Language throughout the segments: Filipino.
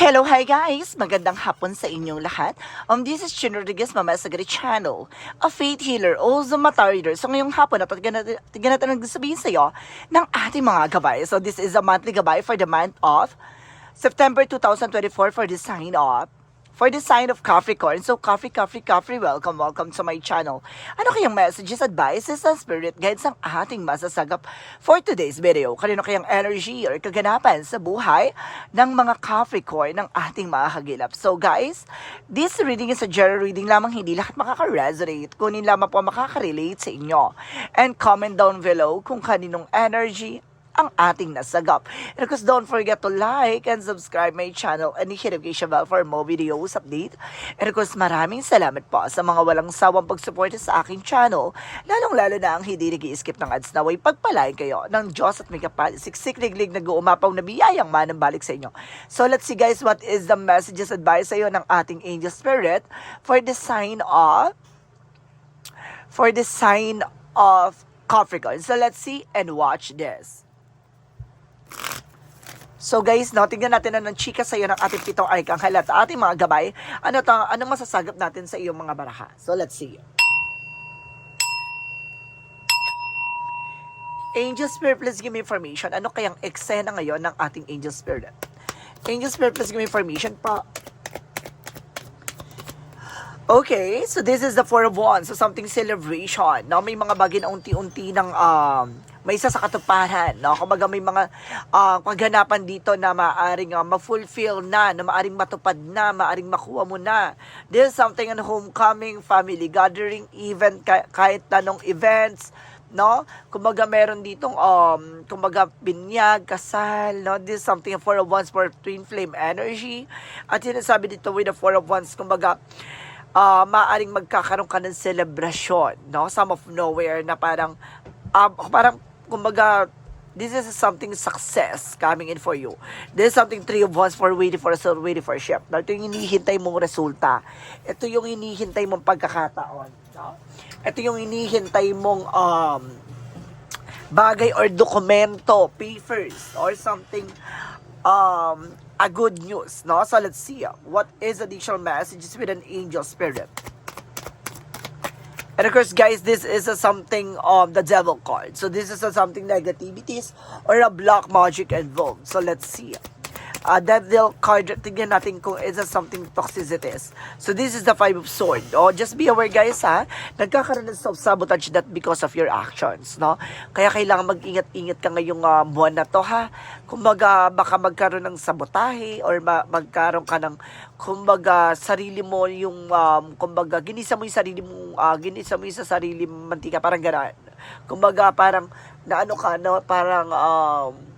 Hello, hi guys! Magandang hapon sa inyong lahat. Um, this is Chin Rodriguez, Mama Sagari Channel, a faith healer, also mata. So ngayong hapon, natin, tignan natin ang sabihin sa iyo ng ating mga gabay. So this is a monthly gabay for the month of September 2024 for the sign of for the sign of Capricorn. So, Capri, Capri, Capri, welcome, welcome to my channel. Ano kayang messages, advices, and spirit guides ang ating masasagap for today's video? Kanino kayang energy or kaganapan sa buhay ng mga Capricorn ng ating mga kagilap? So, guys, this reading is a general reading lamang hindi lahat makaka-resonate. Kunin lamang po makaka-relate sa inyo. And comment down below kung kaninong energy ang ating nasagap. And of course, don't forget to like and subscribe my channel and hit notification bell for more videos update. And of course, maraming salamat po sa mga walang sawang pagsuporta sa aking channel, lalong-lalo na ang hindi nag skip ng ads na way pagpalain kayo ng Diyos at may kapal, siksik liglig na uumapaw na biyayang manang balik sa inyo. So let's see guys, what is the messages advice sa iyo ng ating angel spirit for the sign of for the sign of Capricorn. So let's see and watch this. So guys, no, tingnan natin na ng chika sa iyo ng ating pitong arkanghel at ating mga gabay. Ano to, anong masasagap natin sa iyong mga baraha? So let's see. Angel Spirit, please give me information. Ano kayang eksena ngayon ng ating Angel Spirit? Angel Spirit, please give me information pa. Okay, so this is the Four of Wands. So something celebration. No? May mga bagay na unti-unti ng um, may isa sa katuparan. No? Kumbaga may mga uh, paghanapan dito na maaring uh, ma-fulfill na, na maaring matupad na, maaring makuha mo na. This is something on homecoming, family gathering, event, kah- kahit tanong events, no? Kumbaga meron ditong um kumbaga binyag, kasal, no? This is something four of wands for twin flame energy. At sinasabi dito with the four of wands, kumbaga uh, maaring magkakaroon ka ng celebration, no? Some of nowhere na parang um, parang kumbaga this is something success coming in for you. This is something three of wands for waiting for a soul, waiting for a ship. Ito yung hinihintay mong resulta. Ito yung hinihintay mong pagkakataon. Ito yung hinihintay mong um, bagay or dokumento, papers, or something, um, a good news, no? So let's see, uh, what is additional messages with an angel spirit? And of course, guys, this is a something um the devil card. So this is a something negativities or a black magic involved. So let's see. Uh, devil card, tignan natin kung is something toxicities. So this is the five of sword. Oh, just be aware guys ha, nagkakaroon ng self-sabotage that because of your actions, no? Kaya kailangan mag-ingat-ingat ka ngayong uh, buwan na to ha. Kumbaga, baka magkaroon ng sabotahe or ma- magkaroon ka ng kumbaga sarili mo yung um, kumbaga ginisa mo yung sarili mo uh, ginisa mo yung sa sarili mo mantika parang gano'n. Kumbaga parang naano ka no parang um,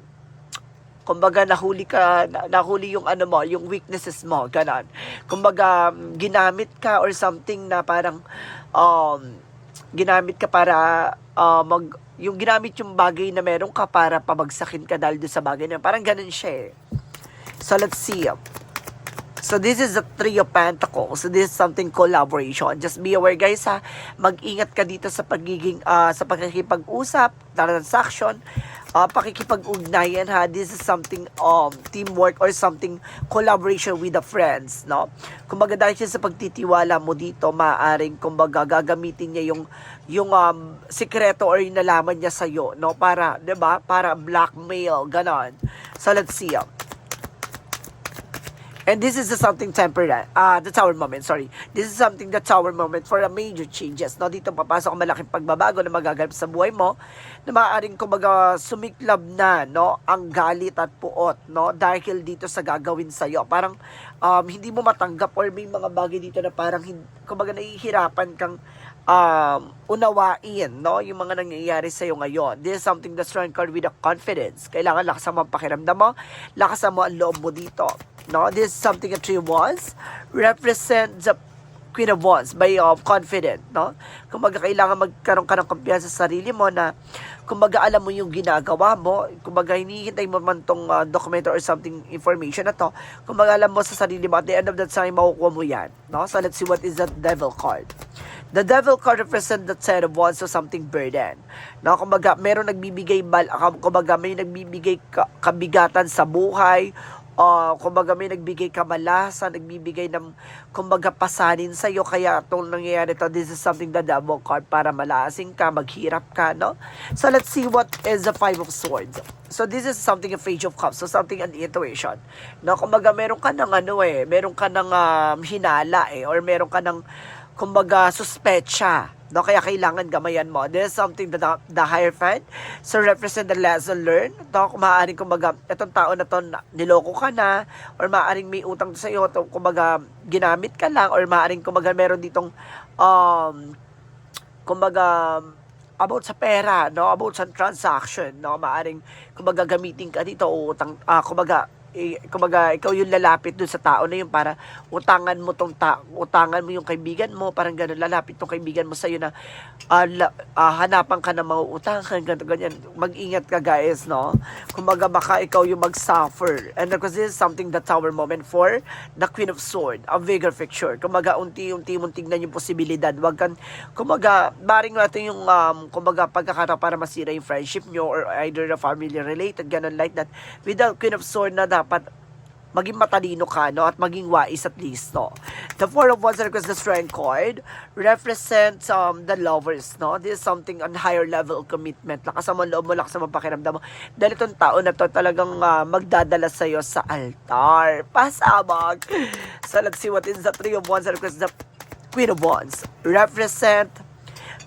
kumbaga nahuli ka na- nahuli yung ano mo yung weaknesses mo ganon kumbaga mm, ginamit ka or something na parang um ginamit ka para uh, mag yung ginamit yung bagay na meron ka para pabagsakin ka dahil sa bagay na parang ganun siya eh. so let's see So this is the Three of Pentacles. So this is something collaboration. Just be aware guys ha. Mag-ingat ka dito sa pagiging uh, sa pagkikipag-usap, transaction, uh, pakikipag-ugnayan ha. This is something um teamwork or something collaboration with the friends, no? Kumbaga dahil siya sa pagtitiwala mo dito, maaring kumbaga gagamitin niya yung yung um, sikreto or yung nalaman niya sa iyo, no? Para, 'di ba? Para blackmail, ganon. So let's see. Um, And this is something temporary. Ah, the tower moment, sorry. This is something the tower moment for a major changes. No, dito papasok ang malaking pagbabago na magaganap sa buhay mo na maaaring kumbaga sumiklab na, no, ang galit at puot, no, dahil dito sa gagawin sa iyo. Parang um, hindi mo matanggap or may mga bagay dito na parang kumbaga nahihirapan kang um, unawain, no, yung mga nangyayari sa iyo ngayon. This is something that's strong card with a confidence. Kailangan lakasan mo pakiramdam mo, lakasan mo ang loob mo dito. No, this is something a three wands represent the Queen of Wands by of confident, no? Kumbaga kailangan magkaroon ka ng kumpiyansa sa sarili mo na kumbaga alam mo yung ginagawa mo, kumbaga hinihintay mo man tong uh, document or something information na to, kumbaga alam mo sa sarili mo at the end of the time makukuha mo yan, no? So let's see what is the devil card. The devil card represent the ten of wands so something burden. No, kumbaga meron nagbibigay bal, kumbaga may nagbibigay ka, kabigatan sa buhay uh, kumbaga may nagbigay kamalasan, nagbibigay ng kumbaga pasanin sa iyo kaya itong nangyayari to this is something the double card para malasing ka, maghirap ka, no? So let's see what is the five of swords. So this is something a page of cups, so something an intuition. No, kumbaga meron ka ng ano eh, meron ka ng um, hinala eh or meron ka ng kumbaga suspecha No, kaya kailangan gamayan mo. This is something that the, the higher fan so represent the lesson learned. No, kung maaaring kumbaga, itong tao na to, niloko ka na, or maaaring may utang sa iyo, to, kumbaga, ginamit ka lang, or maaaring kumbaga, meron ditong, um, kumbaga, about sa pera, no, about sa transaction, no, maaring kumbaga gamitin ka dito utang, ah, kumbaga eh, kumbaga ikaw yung lalapit dun sa tao na yun para utangan mo tong ta utangan mo yung kaibigan mo, parang ganun lalapit tong kaibigan mo sa iyo na ah, la- ah, hanapan ka ng mga utangan, ganito ganyan. Mag-ingat ka guys, no? Kumbaga baka ikaw yung mag-suffer. And because this is something that's our moment for the Queen of Sword, a bigger picture. Kumbaga unti-unti mong tignan yung posibilidad. Wag kang, kumbaga, baring natin yung, um, kumbaga, pagkakataon para masira yung friendship nyo or either the family related, ganun like that. With the Queen of Sword na dapat maging matalino ka, no? At maging wais at least, no? The Four of Wands request the Strength card represents um, the lovers, no? This is something on higher level commitment. Lakas ang loob mo, lakas ang pakiramdam mo. Dahil itong tao na to talagang ah, magdadala sa'yo sa altar. Pasabag! So let's see what is the Three of Wands request the Queen of Wands. Represent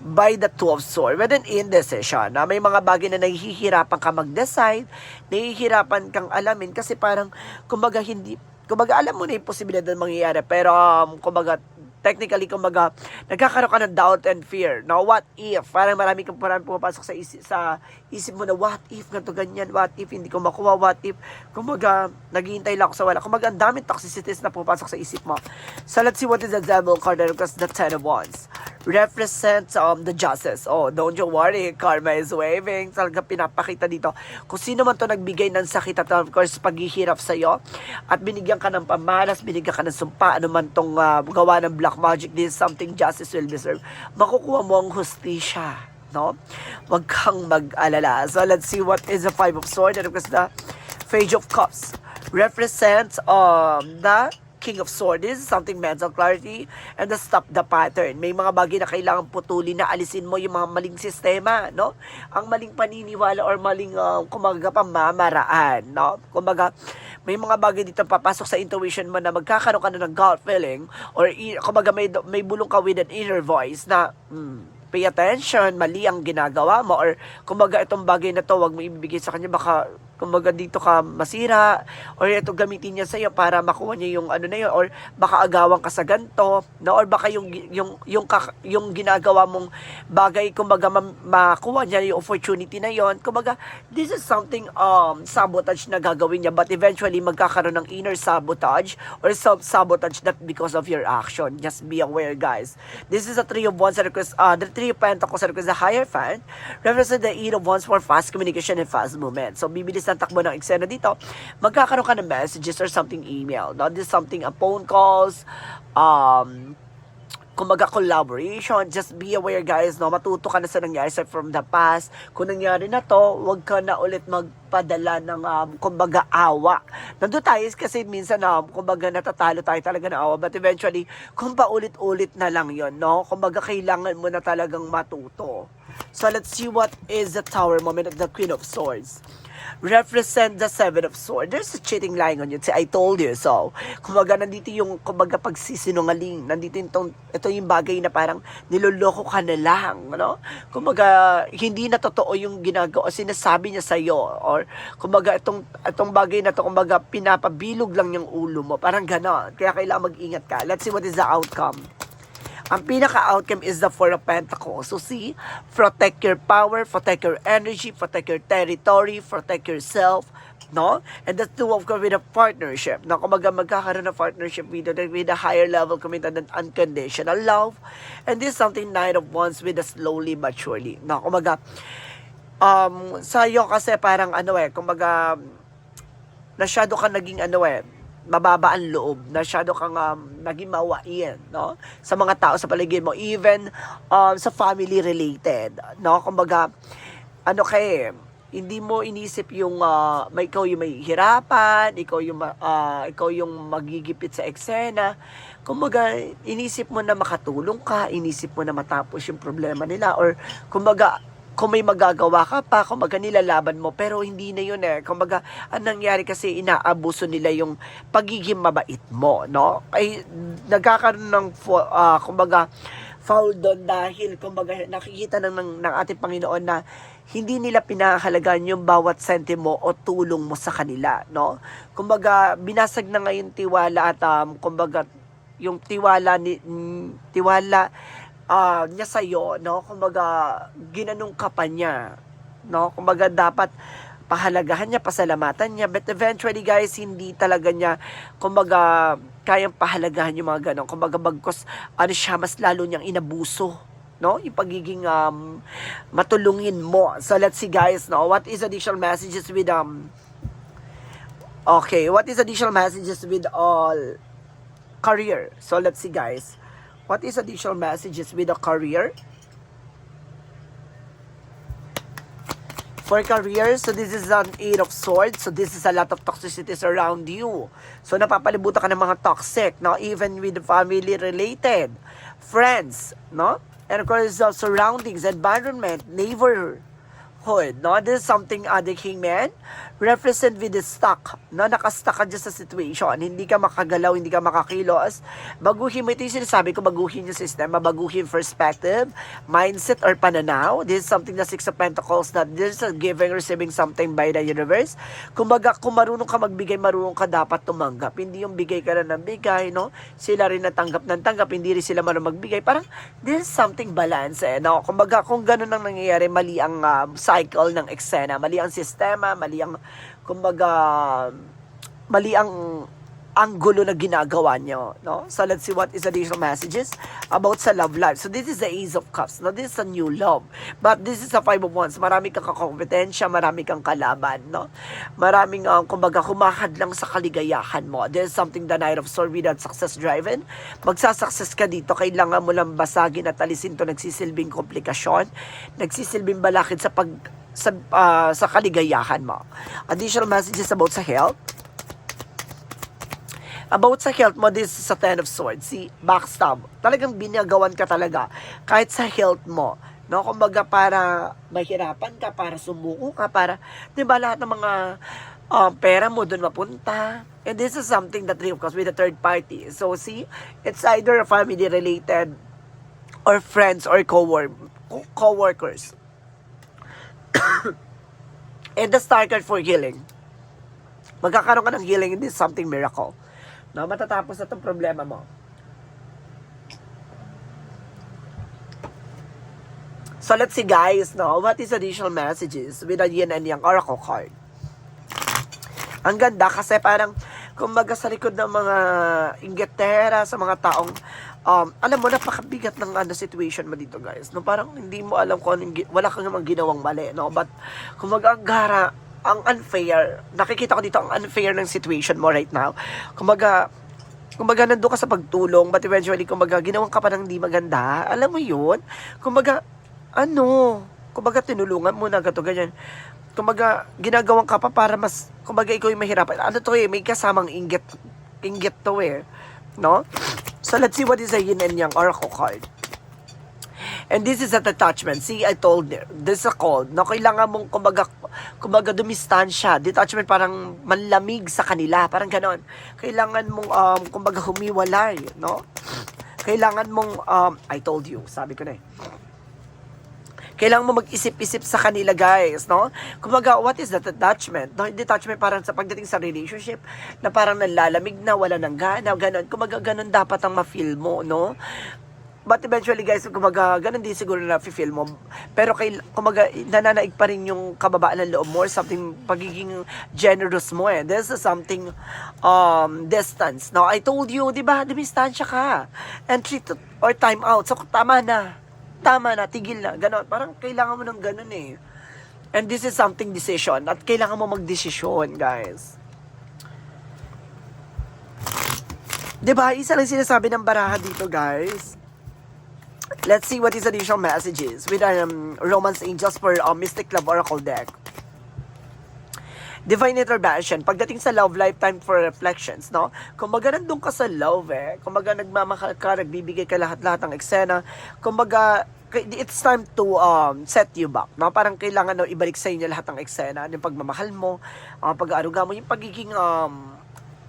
by the two of swords. An indecision, na may mga bagay na nahihirapan ka mag-decide, nahihirapan kang alamin kasi parang, kumbaga, hindi, kumbaga, alam mo na yung posibilidad na mangyayari, pero, um, kumbaga, technically, kumbaga, nagkakaroon ka ng doubt and fear. Now, what if? Parang marami kang parang pumapasok sa isip, sa isip mo na, what if, ganito, ganyan, what if, hindi ko makuha, what if, kumbaga, naghihintay lang ako sa wala. Kumbaga, ang daming toxicities na pumapasok sa isip mo. So, let's see what is the devil card because the ten of wands represents um, the justice. Oh, don't you worry, karma is waving. Talaga pinapakita dito. Kung sino man to nagbigay ng sakit at of course paghihirap sa iyo at binigyan ka ng pamalas, binigyan ka ng sumpa, ano man tong uh, gawa ng black magic, this is something justice will be served. Makukuha mo ang hustisya. No? Huwag kang mag-alala. So let's see what is the Five of Swords and because the Page of Cups represents um, the King of Swords This is something mental clarity and the stop the pattern. May mga bagay na kailangan putulin na alisin mo yung mga maling sistema, no? Ang maling paniniwala or maling uh, kumaga pamamaraan, no? Kumbaga, may mga bagay dito papasok sa intuition mo na magkakaroon ka na ng gut feeling or kumbaga may, may bulong ka with an inner voice na hmm, pay attention, mali ang ginagawa mo or kumbaga itong bagay na to wag mo ibibigay sa kanya baka kumbaga dito ka masira or ito gamitin niya sa iyo para makuha niya yung ano na yun or baka agawan ka sa ganto no? Or baka yung yung yung kak- yung ginagawa mong bagay kumbaga ma- makuha niya yung opportunity na yon kumbaga this is something um sabotage na gagawin niya but eventually magkakaroon ng inner sabotage or self sabotage not because of your action. Just be aware guys. This is a three of wands that request uh, the three of pentacles that request the higher fan represent the eight of wands for fast communication and fast movement. So bibilis ang takbo ng eksena dito magkakaroon ka ng messages or something email no? this is something a phone calls um kumbaga collaboration, just be aware guys, no, matuto ka na sa nangyari sa from the past. Kung nangyari na to, wag ka na ulit magpadala ng um, kumbaga awa. Nandun tayo kasi minsan um, kumbaga natatalo tayo talaga ng awa, but eventually, kung paulit-ulit na lang yon no, kumbaga kailangan mo na talagang matuto. So let's see what is the tower moment of the Queen of Swords represent the Seven of Swords. There's a cheating lying on you. Say, I told you so. Kumbaga, nandito yung, kumbaga, pagsisinungaling. Nandito yung, tong, ito yung bagay na parang niloloko ka na lang, no? Kumbaga, hindi na totoo yung ginagawa, sinasabi niya sa'yo. Or, kumbaga, itong, itong bagay na to, kumbaga, pinapabilog lang yung ulo mo. Parang gano'n. Kaya kailangan mag-ingat ka. Let's see what is the outcome. Ang pinaka-outcome is the Four of Pentacles. So see, protect your power, protect your energy, protect your territory, protect yourself, no? And the two of with a partnership. Na kumbaga magkakaroon ng partnership with, with a higher level commitment and unconditional love. And this is something Nine of Wands with a slowly but surely. Na kumbaga, um, sa'yo kasi parang ano eh, kumbaga, nasyado ka naging ano eh, mababa ang loob, nasyado kang um, naging mawain, no? Sa mga tao sa paligid mo, even um, sa family related, no? Kumbaga, ano kay hindi mo inisip yung ah, may ikaw yung may hirapan, ikaw yung ah, ikaw yung magigipit sa eksena. Kumbaga, inisip mo na makatulong ka, inisip mo na matapos yung problema nila or kumbaga kung may magagawa ka pa, kumbaga nilalaban mo, pero hindi na yun eh. Kumbaga, ang nangyari kasi inaabuso nila yung pagiging mabait mo, no? Ay, nagkakaroon ng, fo- ah, kumbaga, foul doon dahil, kumbaga, nakikita ng, ng, ng ating Panginoon na hindi nila pinahalagaan yung bawat sentimo o tulong mo sa kanila, no? Kumbaga, binasag na ngayon tiwala at, um, kumbaga, yung tiwala ni mm, tiwala ah, niya sa iyo no? Kumbaga ginanong ka pa niya no? Kumbaga dapat pahalagahan niya pasalamatan niya. But eventually guys hindi talaga niya kumbaga kayang pahalagahan yung mga ganon kumbaga bagkos ano siya mas lalo niyang inabuso no? Yung pagiging um, matulungin mo. So let's see guys no? What is additional messages with um okay what is additional messages with all career. So let's see guys. What is additional messages with a career? For career, so this is an eight of swords. So this is a lot of toxicities around you. So napapalibutan ka ng mga toxic, no? Even with family related, friends, no? And of course, uh, surroundings, environment, neighborhood, no? This is something uh, the king man represent with the stuck, no? Nakastuck ka dyan sa situation. Hindi ka makagalaw, hindi ka makakilos. Baguhin mo, ito yung sinasabi ko, baguhin yung system, baguhin perspective, mindset, or pananaw. This is something na Six of Pentacles na this is giving, receiving something by the universe. Kumbaga, kung marunong ka magbigay, marunong ka dapat tumanggap. Hindi yung bigay ka na ng bigay, no? Sila rin natanggap ng tanggap, hindi rin sila marunong magbigay. Parang, this is something balance, eh, no? Kumbaga, kung ganun ang nangyayari, mali ang ah, cycle ng eksena, mali ang sistema, mali ang, kumbaga, mali ang anggulo na ginagawa nyo, no? So, let's see what is additional messages about sa love life. So, this is the Ace of Cups, no? This is a new love. But this is a Five of Wands. Marami kang kakompetensya, marami kang kalaban, no? Maraming, uh, kumbaga, humahad lang sa kaligayahan mo. This is something the Knight of Swords without success driven. Magsasuccess ka dito, kailangan mo lang basagin at alisin to nagsisilbing komplikasyon, nagsisilbing balakid sa pag sa, ah, sa kaligayahan mo. Additional messages about sa health. About sa health mo, this is a Ten of Swords. Si backstab. Talagang binagawan ka talaga. Kahit sa health mo. No, kumbaga para mahirapan ka, para sumuko ka, para, di ba lahat ng mga um, pera mo doon mapunta. And this is something that of course with a third party. So see, it's either family related or friends or co-work, co-workers. And the star card for healing. Magkakaroon ka ng healing, this is something miracle. No, matatapos na itong problema mo. So let's see guys, no, what is additional messages with a yin and yang oracle card? Ang ganda kasi parang kumbaga sa likod ng mga ingetera, sa mga taong um, alam mo, napakabigat ng ano, situation mo dito guys. No, parang hindi mo alam kung anong, wala kang naman ginawang mali, no? But, kumbaga, ang gara, ang unfair, nakikita ko dito ang unfair ng situation mo right now. Kumbaga, kumbaga nandun ka sa pagtulong, but eventually, kumbaga, ginawang ka pa ng hindi maganda. Alam mo yun? Kumbaga, ano, kumbaga, tinulungan mo na gato, ganyan. Kumbaga, ginagawan ka pa para mas, kumbaga, ikaw yung mahirapan. Ano to eh, may kasamang inggit, inggit to eh. No? So, let's see what is a yin and yang oracle card. And this is a detachment. See, I told you, this is a call. No, kailangan mong, kumbaga, kumbaga dumistansya. Detachment parang manlamig sa kanila. Parang ganon. Kailangan mong, um, kumbaga, humiwalay. No? Kailangan mong, um, I told you, sabi ko na eh. Kailangan mo mag-isip-isip sa kanila, guys, no? Kumbaga, what is that detachment? No, detachment parang sa pagdating sa relationship, na parang nalalamig na, wala nang gana, ganun. Kumbaga, ganun dapat ang ma-feel mo, no? But eventually, guys, kumbaga, ganun din siguro na feel mo. Pero kay, kumbaga, nananaig pa rin yung kababaan ng loob mo or something, pagiging generous mo eh. This is something, um, distance. Now, I told you, di ba, dumistansya ka. And treat or time out. So, tama na. Tama na, tigil na. Ganon. Parang kailangan mo ng ganon eh. And this is something decision. At kailangan mo magdesisyon, guys. 'Di ba? Isa lang sinasabi ng baraha dito, guys. Let's see what is additional messages with um, Romance Angels for um, Mystic Love Oracle deck. divine intervention. Pagdating sa love lifetime for reflections, no? Kumbaga nandun ka sa love eh. Kumbaga nagmamahal ka, nagbibigay ka lahat-lahat ng eksena. Kumbaga it's time to um, set you back. No? Parang kailangan no, ibalik sa inyo lahat ng eksena. Yung pagmamahal mo, uh, pag-aaruga mo, yung pagiging um,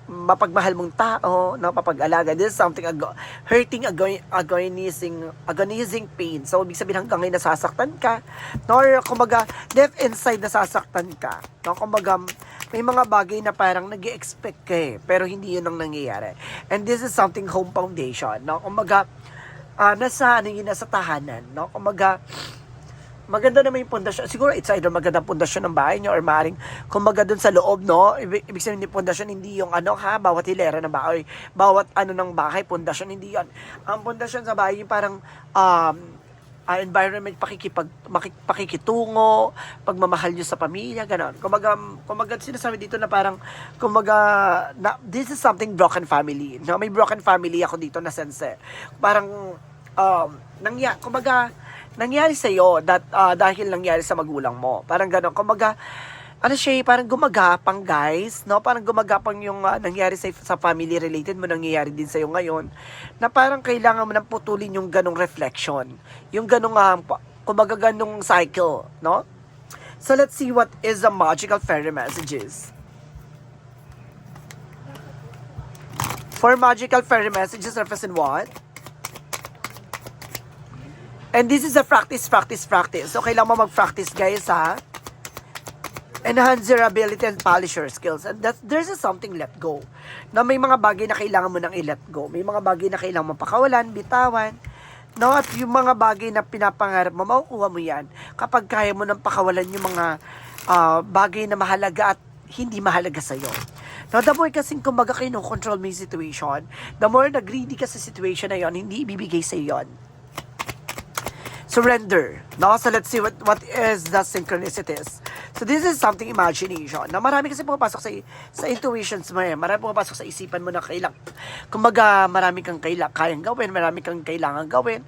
mapagmahal mong tao, no, papag-alaga. This is something ago, hurting, ago- agonizing, agonizing pain. So, ibig sabihin hanggang ngayon nasasaktan ka, no, or kumbaga, deep inside nasasaktan ka. No, kumbaga, may mga bagay na parang nag expect ka eh, pero hindi yun ang nangyayari. And this is something home foundation, no, kumbaga, ah, nasa, ano yun, nasa tahanan, no, kumbaga, maganda naman yung pundasyon. Siguro it's either maganda pundasyon ng bahay nyo or maaaring kumbaga dun sa loob, no? Ibig, sabihin yung pundasyon, hindi yung ano ha, bawat hilera ng bahay, bawat ano ng bahay, pundasyon, hindi yon Ang pundasyon sa bahay, yung parang um, ah, environment, pakikipag, makik, pakikitungo, pagmamahal nyo sa pamilya, ganon. Kumbaga, kumbaga sinasabi dito na parang, kumbaga, na, this is something broken family. No? May broken family ako dito na sense. eh. Parang, um, nangya, kumbaga, nangyari sa iyo that ah, dahil nangyari sa magulang mo. Parang gano'n. Kumaga, ano siya, eh, parang gumagapang guys, no? Parang gumagapang yung ah, nangyari sa, sa family related mo, nangyayari din sa iyo ngayon, na parang kailangan mo nang putulin yung ganong reflection. Yung ganong, uh, kumaga ganong cycle, no? So let's see what is the magical fairy messages. For magical fairy messages, represent what? And this is a practice, practice, practice. So, kailangan mo mag-practice, guys, ha? Enhance your ability and polish your skills. And that, there's a something let go. Na may mga bagay na kailangan mo nang i-let go. May mga bagay na kailangan mo pakawalan, bitawan. No, at yung mga bagay na pinapangarap mo, makukuha mo yan kapag kaya mo nang pakawalan yung mga ah, bagay na mahalaga at hindi mahalaga sa'yo. Now, the more kasing kumbaga kayo control mo yung situation, the more na greedy ka sa situation na yon, hindi ibibigay sa'yo yon surrender. No? So let's see what what is the synchronicities. So this is something imagination. Na marami kasi pumapasok sa sa intuitions mo eh. Marami pumapasok sa isipan mo na kailang kumbaga marami kang kailangan kayang gawin, marami kang kailangan gawin.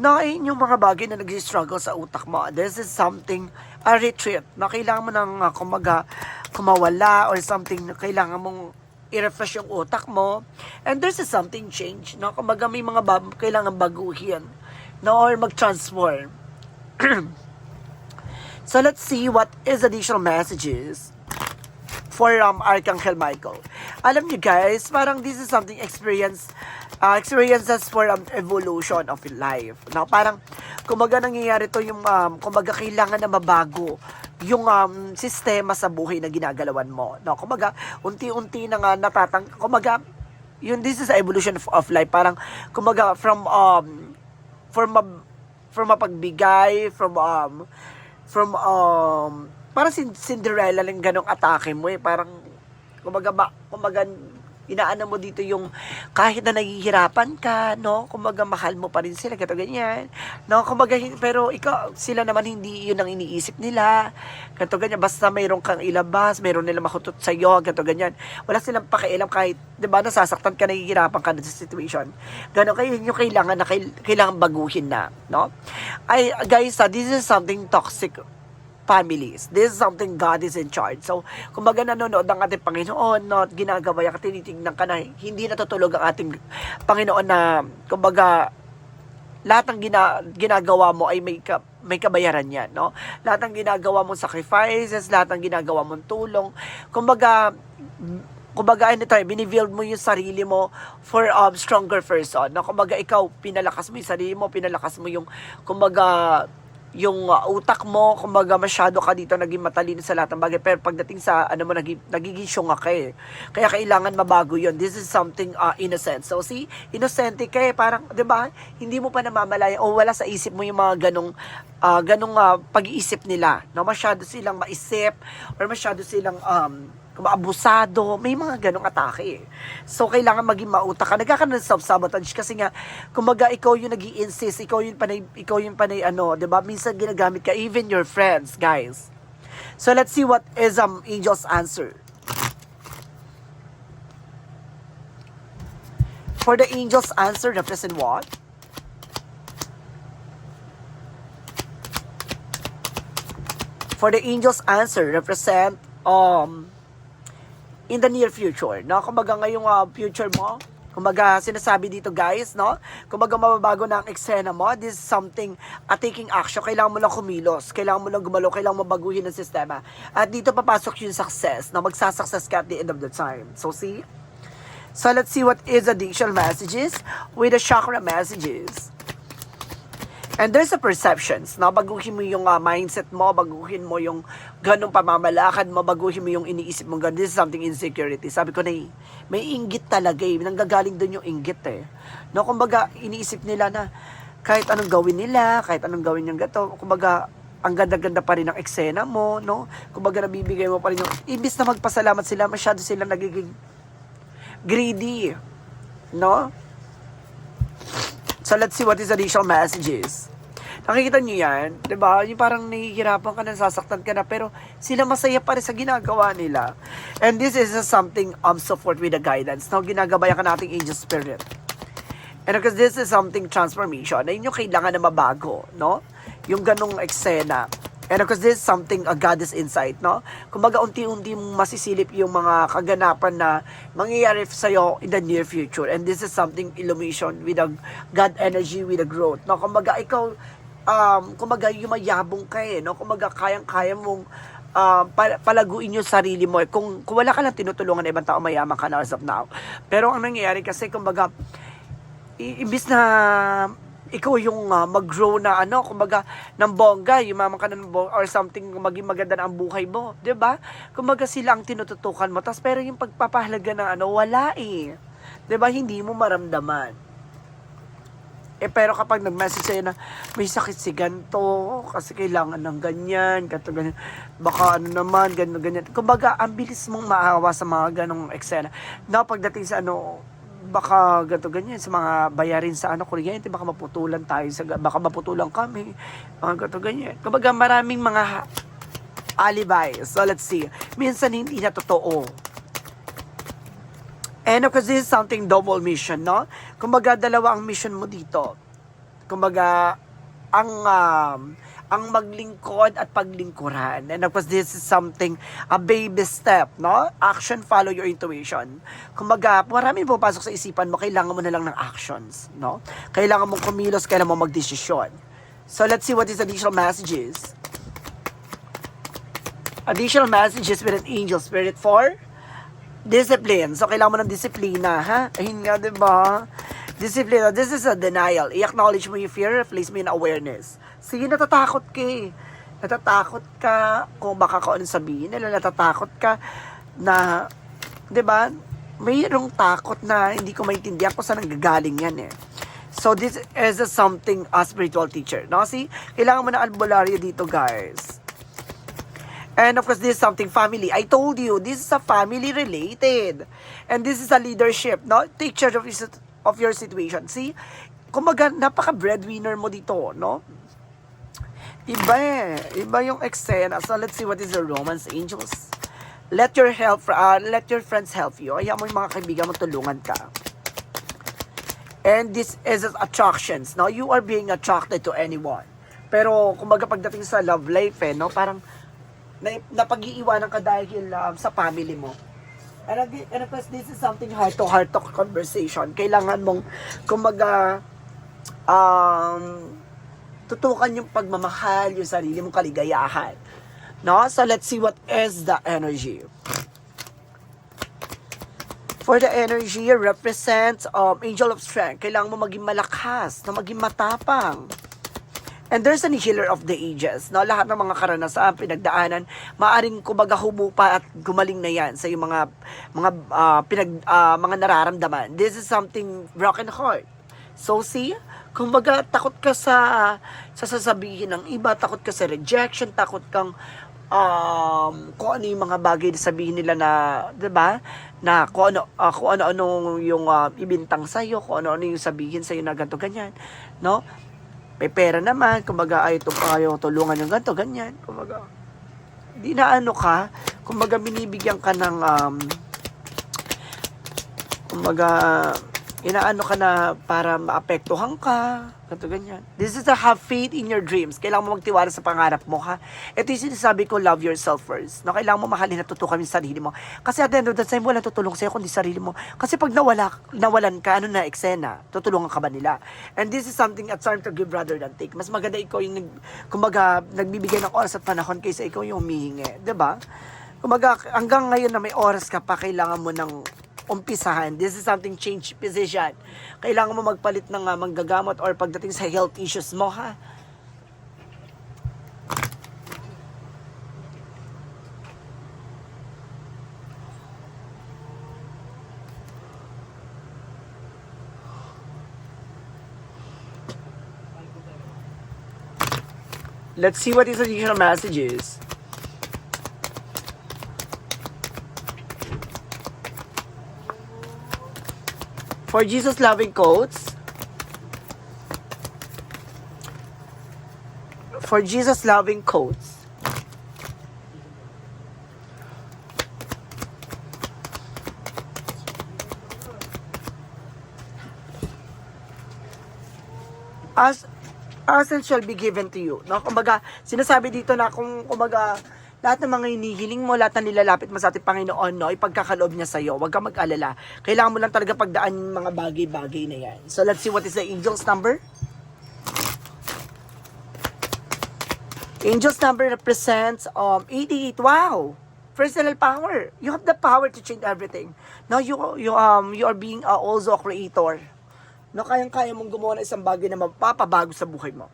Na eh, yung mga bagay na nag-struggle sa utak mo. This is something a retreat na kailangan mo nang uh, kumbaga kumawala or something na kailangan mong i-refresh yung utak mo. And there's a something change. No? Kumbaga may mga ba- kailangan baguhin no, or mag-transform. so let's see what is additional messages for um, Archangel Michael. Alam niyo guys, parang this is something experience uh, experiences for um, evolution of life. No, parang kumaga nangyayari to yung um, kumaga kailangan na mabago yung um, sistema sa buhay na ginagalawan mo. No, kumaga unti-unti na nga natatang kumaga yun this is evolution of, of life parang kumaga from um from ma, from mapagbigay, from um from um parang sin Cinderella lang ganong atake mo eh, parang kumbaga ba, kumbaga inaano mo dito yung kahit na nahihirapan ka, no? Kumbaga mahal mo pa rin sila, gato ganyan. No, kumbaga pero ikaw sila naman hindi 'yun ang iniisip nila. Gato ganyan basta mayroon kang ilabas, mayroon nila makutot sa iyo, gato ganyan. Wala silang pakialam kahit 'di ba nasasaktan ka, nahihirapan ka sa situation. Ganon kayo yung kailangan na kailangan baguhin na, no? Ay guys, uh, this is something toxic families. This is something God is in charge. So, kumbaga nanonood ng ating Panginoon, no, at ginagawa yan, tinitingnan ka na, hindi natutulog ang ating Panginoon na, kumbaga, lahat ng gina, ginagawa mo ay may, ka, may kabayaran yan, no? Lahat ng ginagawa mong sacrifices, lahat ng ginagawa mong tulong, kumbaga, kumbaga ano tayo, binibuild mo yung sarili mo for um, stronger person. No? Kumbaga ikaw, pinalakas mo yung sarili mo, pinalakas mo yung, kumbaga, yung uh, utak mo, kumbaga masyado ka dito naging matalino sa lahat ng bagay. Pero pagdating sa, ano mo, naging, nagiging syunga ka eh. Kaya kailangan mabago yon This is something uh, innocent. So see, innocent ka eh. Parang, di ba, hindi mo pa namamalayan o wala sa isip mo yung mga ganong, uh, ganong uh, pag-iisip nila. No? Masyado silang maisip or masyado silang, um, abusado, may mga ganong atake eh. So, kailangan maging mautak ka. Nagkakaroon ng self-sabotage kasi nga, kumaga ikaw yung nag insist ikaw yung panay, ikaw yung panay ano, ba Minsan ginagamit ka, even your friends, guys. So, let's see what is um, Angel's answer. For the Angel's answer, represent what? For the Angel's answer, represent um, in the near future, no? Kumbaga ngayong uh, future mo, kumbaga sinasabi dito guys, no? Kumbaga mababago na ang eksena mo, this is something uh, taking action, kailangan mo lang kumilos, kailangan mo lang gumalo, kailangan mo baguhin ang sistema. At dito papasok yung success, na magsasuccess ka at the end of the time. So see? So let's see what is additional messages with the chakra messages. And there's a perceptions, no? Baguhin mo yung uh, mindset mo, baguhin mo yung ganong pamamalakad mo, baguhin mo yung iniisip mo, ganun. This is something insecurity. Sabi ko na eh, may inggit talaga eh. Nanggagaling doon yung inggit eh. No, kumbaga, iniisip nila na kahit anong gawin nila, kahit anong gawin yung gato, kumbaga, ang ganda-ganda pa rin ng eksena mo, no? Kumbaga, nabibigay mo pa rin yung, ibis na magpasalamat sila, masyado sila nagiging greedy, no? So let's see what is additional messages. Nakikita niyo yan, 'di ba? Yung parang nahihirapan ka na, sasaktan ka na, pero sila masaya pa rin sa ginagawa nila. And this is something um support with the guidance. Now, ginagabayan ka nating angel spirit. And because this is something transformation, na yung kailangan na mabago, no? Yung ganong eksena. And because this is something a goddess insight, no? Kumbaga, unti-unti mong masisilip yung mga kaganapan na mangyayari sa'yo in the near future. And this is something illumination with a God energy, with a growth, no? Kumbaga, ikaw, um, kumbaga, yumayabong ka eh, no? Kumbaga, kayang-kaya mong pal- palaguin yung sarili mo. Eh. Kung, kung wala ka lang tinutulungan ng ibang tao, mayaman ka na as of now. Pero ang nangyayari kasi, kumbaga, imbis na ikaw yung uh, mag-grow na ano, kumbaga, ng bongga, yumaman ka na ng bongga, or something, maging maganda na ang buhay mo, 'di ba? Kumbaga sila ang tinututukan mo, tas pero yung pagpapahalaga ng ano, wala eh. 'Di ba Hindi mo maramdaman. Eh pero kapag nag-message sa'yo na may sakit si ganto, kasi kailangan ng ganyan, ganto ganyan, baka ano naman, ganyan, ganyan. Kumbaga, ang bilis mong maawa sa mga ganong eksena. Na pagdating sa ano, baka ganto ganyan sa mga bayarin sa ano kuryente baka maputulan tayo sa baka maputulan kami mga ganto ganyan. Kumbaga maraming mga alibi so let's see. Minsan hindi na totoo. And of course this is something double mission no? Kumbaga dalawa ang mission mo dito. Kumbaga ang um, ang maglingkod at paglingkuran. And of course, this is something, a baby step, no? Action, follow your intuition. Kumbaga, marami pupasok sa isipan mo, kailangan mo na lang ng actions, no? Kailangan mong kumilos, kailangan mo magdesisyon. So, let's see what is additional messages. Additional messages with an angel spirit for discipline. So, kailangan mo ng disiplina, ha? Ayun nga, di ba? Discipline. This is a denial. I-acknowledge mo yung fear, replace mo yung awareness. Sige, natatakot ka eh. Natatakot ka kung baka kung anong sabihin nila. Natatakot ka na, di ba, mayroong takot na hindi ko maintindihan kung saan nanggagaling yan eh. So this is a something a spiritual teacher. No? See, kailangan mo ng albularyo dito guys. And of course, this is something family. I told you, this is a family related. And this is a leadership, no? Take charge of, of your situation. See? Kumbaga, napaka-breadwinner mo dito, no? Iba eh. Iba yung eksena. So, let's see what is the romance angels. Let your help, uh, let your friends help you. Ayaw mo yung mga kaibigan mo, tulungan ka. And this is attractions. No? You are being attracted to anyone. Pero, kumbaga pagdating sa love life, eh, no? parang na, napag-iiwanan ka dahil um, sa family mo. And, and of course, this is something heart-to-heart talk conversation. Kailangan mong, kumbaga, um, tutukan yung pagmamahal, yung sarili mong kaligayahan. No? So, let's see what is the energy. For the energy represents um, angel of strength. Kailangan mo maging malakas, na maging matapang. And there's an healer of the ages. No? Lahat ng mga karanasan, pinagdaanan, maaring kumbaga humupa at gumaling na yan sa yung mga mga ah, pinag ah, mga nararamdaman. This is something broken heart. So see, kumbaga takot ka sa sa sasabihin ng iba, takot ka sa rejection, takot kang um, kung ano yung mga bagay na sabihin nila na, 'di ba? Na kung ano ah, kung ano-ano yung ah, ibintang sa iyo, kung ano-ano yung sabihin sa iyo na ganto ganyan, no? May pera naman, kumbaga ay ito pa kayo tulungan yung ganto ganyan, kumbaga di na ano ka, kumbaga binibigyan ka ng um, kumbaga inaano ka na para maapektuhan ka, ganito ganyan. This is to have faith in your dreams. Kailangan mo magtiwala sa pangarap mo, ha? Ito yung sinasabi ko, love yourself first. No, kailangan mo mahalin at tutukan yung sarili mo. Kasi at the end of the time, walang tutulong sa'yo kundi sarili mo. Kasi pag nawala, nawalan ka, ano na eksena, tutulungan ka ba nila? And this is something at time to give rather than take. Mas maganda ikaw yung, nag, kumbaga, nagbibigay ng oras at panahon kaysa ikaw yung humihingi. ba? Kumbaga, hanggang ngayon na may oras ka pa, kailangan mo ng umpisahan. This is something change position. Kailangan mo magpalit ng uh, manggagamot or pagdating sa health issues mo, ha? Let's see what these additional messages. For Jesus loving quotes. For Jesus loving quotes. As as and shall be given to you. No? Kumbaga, sinasabi dito na kung kumbaga, lahat ng mga hinihiling mo, lahat ng nilalapit mo sa ating Panginoon, no, ipagkakaloob niya sa iyo. Huwag kang mag-alala. Kailangan mo lang talaga pagdaan yung mga bagay-bagay na yan. So, let's see what is the angel's number. Angel's number represents um, 88. Wow! Personal power. You have the power to change everything. Now, you, you, um, you are being uh, also a creator no kayang-kaya mong gumawa ng isang bagay na mapapabago sa buhay mo.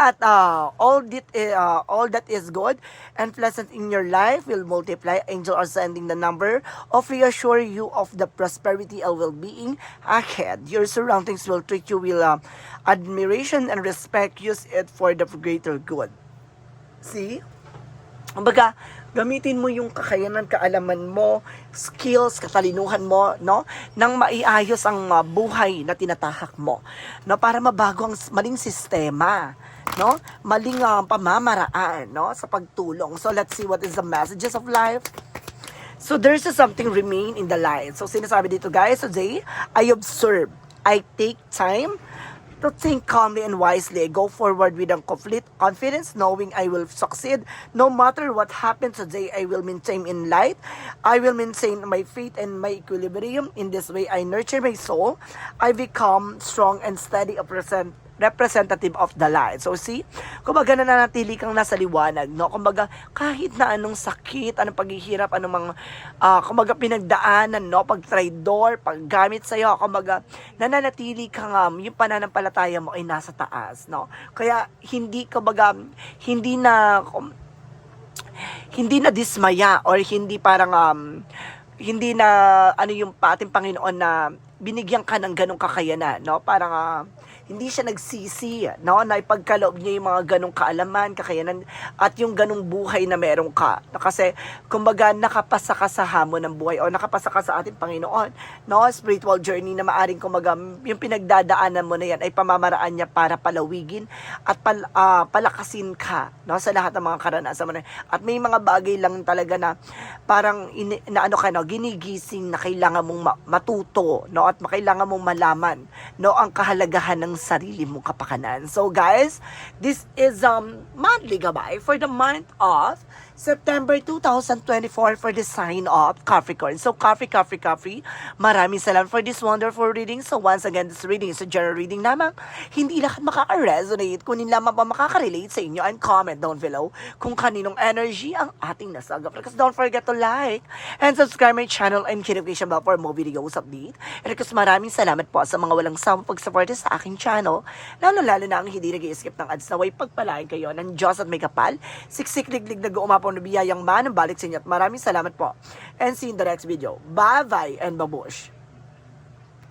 At uh, all that uh, all that is good and pleasant in your life will multiply. Angels are sending the number of reassure you of the prosperity and well-being ahead. Your surroundings will treat you with uh, admiration and respect. Use it for the greater good. See? Kumbaga, gamitin mo yung kakayanan, kaalaman mo, skills, katalinuhan mo, no? Nang maiayos ang uh, buhay na tinatahak mo, no? Para mabago ang maling sistema, no? Maling uh, pamamaraan, no? Sa pagtulong. So, let's see what is the messages of life. So, there's just something remain in the line. So, sinasabi dito, guys, today, I observe. I take time to think calmly and wisely. Go forward with a complete confidence, knowing I will succeed. No matter what happens today, I will maintain in light. I will maintain my faith and my equilibrium. In this way, I nurture my soul. I become strong and steady of present representative of the light. So see, kumbaga nananatili kang nasa liwanag, no? Kumbaga kahit na anong sakit, anong paghihirap, anong mga ah, kumbaga pinagdaanan, no? Pag traidor, paggamit sa iyo, kumbaga nananatili kang um, yung pananampalataya mo ay nasa taas, no? Kaya hindi kumbaga hindi na kum- hindi na dismaya or hindi parang um, hindi na ano yung pa ating Panginoon na binigyan ka ng ganong kakayanan, no? Parang ah, hindi siya nagsisi, no? Na ipagkaloob niya yung mga ganong kaalaman, kakayanan, at yung ganong buhay na meron ka. No? Kasi, kumbaga, nakapasa ka sa hamon ng buhay o nakapasa ka sa ating Panginoon, no? Spiritual journey na maaring, kumbaga, yung pinagdadaanan mo na yan ay pamamaraan niya para palawigin at pal, ah, palakasin ka, no? Sa lahat ng mga karanasan mo na. At may mga bagay lang talaga na parang ini, na ano ka, no? Ginigising na kailangan mong ma- matuto, no? At kailangan mong malaman, no? Ang kahalagahan ng sarili mong kapakanan. So guys, this is um monthly gabay for the month of September 2024 for the sign of Capricorn. So Capri, Capri, Capri, maraming salamat for this wonderful reading. So once again, this reading is a general reading lamang. Hindi lahat makaka-resonate, kunin lamang pa makaka-relate sa inyo and comment down below kung kaninong energy ang ating nasagap. Because don't forget to like and subscribe my channel and notification bell for more videos update. And because maraming salamat po sa mga walang samang pag-support sa aking channel, lalo-lalo na ang hindi nag-skip ng ads na way pagpalain kayo ng Diyos at may kapal, siksik-liglig na gumapaw na biyayang balik sa inyo at maraming salamat po. And see you in the next video. Bye-bye and babush!